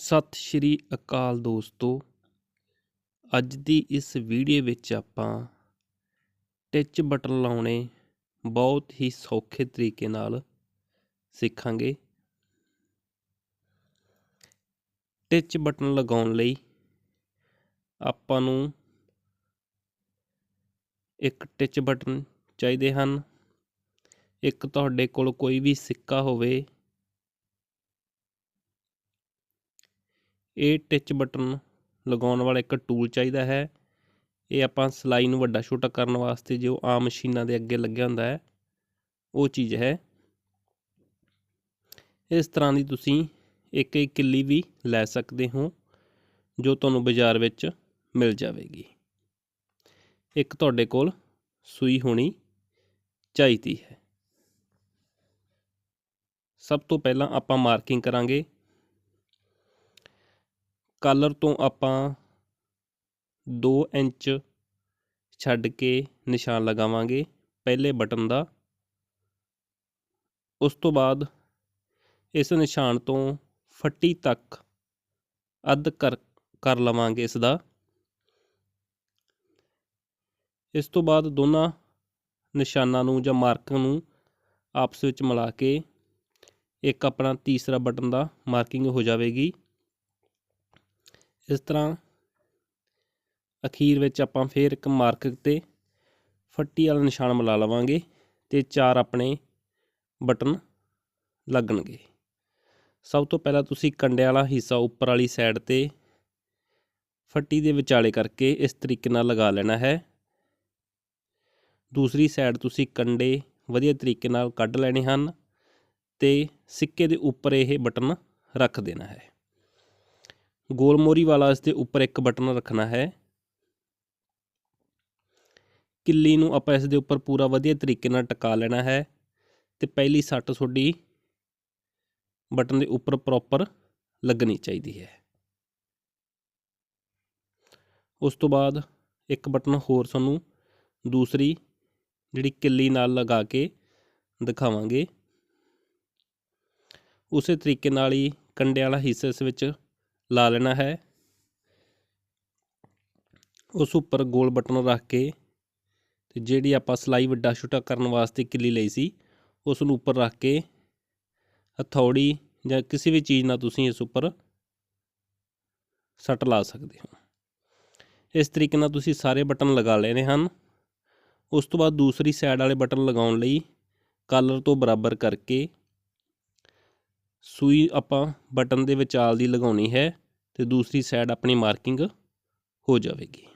ਸਤਿ ਸ਼੍ਰੀ ਅਕਾਲ ਦੋਸਤੋ। ਅੱਜ ਦੀ ਇਸ ਵੀਡੀਓ ਵਿੱਚ ਆਪਾਂ ਟਿਚ ਬਟਨ ਲਾਉਣੇ ਬਹੁਤ ਹੀ ਸੌਖੇ ਤਰੀਕੇ ਨਾਲ ਸਿੱਖਾਂਗੇ। ਟਿਚ ਬਟਨ ਲਗਾਉਣ ਲਈ ਆਪਾਂ ਨੂੰ ਇੱਕ ਟਿਚ ਬਟਨ ਚਾਹੀਦੇ ਹਨ। ਇੱਕ ਤੁਹਾਡੇ ਕੋਲ ਕੋਈ ਵੀ ਸਿੱਕਾ ਹੋਵੇ ਇਹ ਟਿਚ ਬਟਨ ਲਗਾਉਣ ਵਾਲਾ ਇੱਕ ਟੂਲ ਚਾਹੀਦਾ ਹੈ। ਇਹ ਆਪਾਂ ਸਿਲਾਈ ਨੂੰ ਵੱਡਾ ਛੋਟਾ ਕਰਨ ਵਾਸਤੇ ਜੋ ਆਮ ਮਸ਼ੀਨਾਂ ਦੇ ਅੱਗੇ ਲੱਗਿਆ ਹੁੰਦਾ ਹੈ, ਉਹ ਚੀਜ਼ ਹੈ। ਇਸ ਤਰ੍ਹਾਂ ਦੀ ਤੁਸੀਂ ਇੱਕ ਇੱਕ ਕਿੱਲੀ ਵੀ ਲੈ ਸਕਦੇ ਹੋ, ਜੋ ਤੁਹਾਨੂੰ ਬਾਜ਼ਾਰ ਵਿੱਚ ਮਿਲ ਜਾਵੇਗੀ। ਇੱਕ ਤੁਹਾਡੇ ਕੋਲ ਸੂਈ ਹੋਣੀ ਚਾਹੀਦੀ ਹੈ। ਸਭ ਤੋਂ ਪਹਿਲਾਂ ਆਪਾਂ ਮਾਰਕਿੰਗ ਕਰਾਂਗੇ। ਕਾਲਰ ਤੋਂ ਆਪਾਂ 2 ਇੰਚ ਛੱਡ ਕੇ ਨਿਸ਼ਾਨ ਲਗਾਵਾਂਗੇ ਪਹਿਲੇ ਬਟਨ ਦਾ। ਉਸ ਤੋਂ ਬਾਅਦ ਇਸ ਨਿਸ਼ਾਨ ਤੋਂ ਫੱਟੀ ਤੱਕ ਅੱਧ ਕਰ ਕਰ ਲਵਾਂਗੇ ਇਸ ਦਾ। ਇਸ ਤੋਂ ਬਾਅਦ ਦੋਨਾਂ ਨਿਸ਼ਾਨਾਂ ਨੂੰ ਜਾਂ ਮਾਰਕ ਨੂੰ ਆਪਸ ਵਿੱਚ ਮਿਲਾ ਕੇ ਇੱਕ ਆਪਣਾ ਤੀਸਰਾ ਬਟਨ ਦਾ ਮਾਰਕਿੰਗ ਹੋ ਜਾਵੇਗੀ। ਇਸ ਤਰ੍ਹਾਂ ਅਖੀਰ ਵਿੱਚ ਆਪਾਂ ਫੇਰ ਇੱਕ ਮਾਰਕ ਤੇ ਫੱਟੀ ਵਾਲਾ ਨਿਸ਼ਾਨ ਮਿਲਾ ਲਵਾਂਗੇ ਤੇ ਚਾਰ ਆਪਣੇ ਬਟਨ ਲੱਗਣਗੇ। ਸਭ ਤੋਂ ਪਹਿਲਾਂ ਤੁਸੀਂ ਕੰਡੇ ਵਾਲਾ ਹਿੱਸਾ ਉੱਪਰ ਵਾਲੀ ਸਾਈਡ ਤੇ ਫੱਟੀ ਦੇ ਵਿਚਾਲੇ ਕਰਕੇ ਇਸ ਤਰੀਕੇ ਨਾਲ ਲਗਾ ਲੈਣਾ ਹੈ। ਦੂਸਰੀ ਸਾਈਡ ਤੁਸੀਂ ਕੰਡੇ ਵਧੀਆ ਤਰੀਕੇ ਨਾਲ ਕੱਢ ਲੈਣੇ ਹਨ ਤੇ ਸਿੱਕੇ ਦੇ ਉੱਪਰ ਇਹ ਬਟਨ ਰੱਖ ਦੇਣਾ ਹੈ। ਗੋਲ ਮੋਰੀ ਵਾਲਾ ਇਸ ਦੇ ਉੱਪਰ ਇੱਕ ਬਟਨ ਰੱਖਣਾ ਹੈ। ਕਿੱਲੀ ਨੂੰ ਆਪਾਂ ਇਸ ਦੇ ਉੱਪਰ ਪੂਰਾ ਵਧੀਆ ਤਰੀਕੇ ਨਾਲ ਟਿਕਾ ਲੈਣਾ ਹੈ ਤੇ ਪਹਿਲੀ ਸੱਟ ਤੁਹਾਡੀ ਬਟਨ ਦੇ ਉੱਪਰ ਪ੍ਰੋਪਰ ਲੱਗਣੀ ਚਾਹੀਦੀ ਹੈ। ਉਸ ਤੋਂ ਬਾਅਦ ਇੱਕ ਬਟਨ ਹੋਰ ਸਾਨੂੰ ਦੂਸਰੀ ਜਿਹੜੀ ਕਿੱਲੀ ਨਾਲ ਲਗਾ ਕੇ ਦਿਖਾਵਾਂਗੇ। ਉਸੇ ਤਰੀਕੇ ਨਾਲ ਹੀ ਕੰਡੇ ਵਾਲਾ ਹਿੱਸਾ ਇਸ ਵਿੱਚ ਲਾ ਲੈਣਾ ਹੈ। ਉਸ ਉੱਪਰ ਗੋਲ ਬਟਨ ਰੱਖ ਕੇ ਤੇ ਜਿਹੜੀ ਆਪਾਂ ਸਲਾਈ ਵੱਡਾ ਛੋਟਾ ਕਰਨ ਵਾਸਤੇ ਕਿੱਲੀ ਲਈ ਸੀ, ਉਸ ਨੂੰ ਉੱਪਰ ਰੱਖ ਕੇ ਹਥੌੜੀ ਜਾਂ ਕਿਸੇ ਵੀ ਚੀਜ਼ ਨਾਲ ਤੁਸੀਂ ਇਸ ਉੱਪਰ ਸੱਟ ਲਾ ਸਕਦੇ ਹੋ। ਇਸ ਤਰੀਕੇ ਨਾਲ ਤੁਸੀਂ ਸਾਰੇ ਬਟਨ ਲਗਾ ਲੈਣੇ ਹਨ। ਉਸ ਤੋਂ ਬਾਅਦ ਦੂਸਰੀ ਸਾਈਡ ਵਾਲੇ ਬਟਨ ਲਗਾਉਣ ਲਈ ਕਾਲਰ ਤੋਂ ਬਰਾਬਰ ਕਰਕੇ ਸੂਈ ਆਪਾਂ ਬਟਨ ਦੇ ਵਿਚਾਲ ਦੀ ਲਗਾਉਣੀ ਹੈ ਤੇ ਦੂਸਰੀ ਸਾਈਡ ਆਪਣੀ ਮਾਰਕਿੰਗ ਹੋ ਜਾਵੇਗੀ।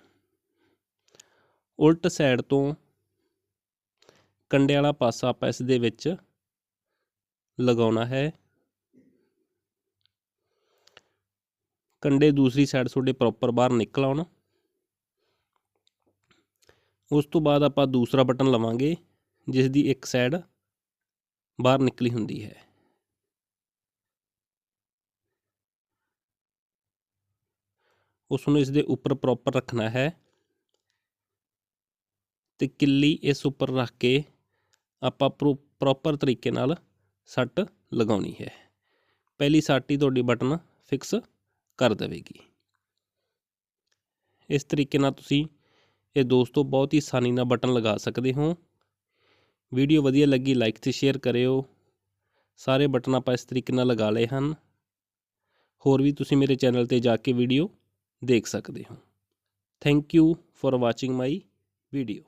ਉਲਟ ਸਾਈਡ ਤੋਂ ਕੰਡੇ ਵਾਲਾ ਪਾਸਾ ਆਪਾਂ ਇਸ ਦੇ ਵਿੱਚ ਲਗਾਉਣਾ ਹੈ। ਕੰਡੇ ਦੂਸਰੀ ਸਾਈਡ ਤੁਹਾਡੇ ਪ੍ਰੋਪਰ ਬਾਹਰ ਨਿਕਲ ਆਉਣ। ਉਸ ਤੋਂ ਬਾਅਦ ਆਪਾਂ ਦੂਸਰਾ ਬਟਨ ਲਵਾਂਗੇ, ਜਿਸ ਦੀ ਇੱਕ ਸਾਈਡ ਬਾਹਰ ਨਿਕਲੀ ਹੁੰਦੀ ਹੈ। ਉਸ ਨੂੰ ਇਸ ਦੇ ਉੱਪਰ ਪ੍ਰੋਪਰ ਰੱਖਣਾ ਹੈ। ਤੇ ਕਿੱਲੀ ਇਸ ਉੱਪਰ ਰੱਖ ਕੇ ਆਪਾਂ ਪ੍ਰੋਪਰ ਤਰੀਕੇ ਨਾਲ ਸੱਟ ਲਗਾਉਣੀ ਹੈ। ਪਹਿਲੀ ਸੱਟ ਹੀ ਤੁਹਾਡੀ ਬਟਨ ਫਿਕਸ ਕਰ ਦੇਵੇਗੀ। ਇਸ ਤਰੀਕੇ ਨਾਲ ਤੁਸੀਂ ਇਹ ਦੋਸਤੋ ਬਹੁਤ ਹੀ ਆਸਾਨੀ ਨਾਲ ਬਟਨ ਲਗਾ ਸਕਦੇ ਹੋ। ਵੀਡੀਓ ਵਧੀਆ ਲੱਗੀ ਲਾਈਕ ਤੇ ਸ਼ੇਅਰ ਕਰਿਓ। ਸਾਰੇ ਬਟਨ ਆਪਾਂ ਇਸ ਤਰੀਕੇ ਨਾਲ ਲਗਾ ਲਏ ਹਨ। ਹੋਰ ਵੀ ਤੁਸੀਂ ਮੇਰੇ ਚੈਨਲ ਤੇ ਜਾ ਕੇ ਵੀਡੀਓ ਦੇਖ ਸਕਦੇ ਹੋ। Thank you for watching my video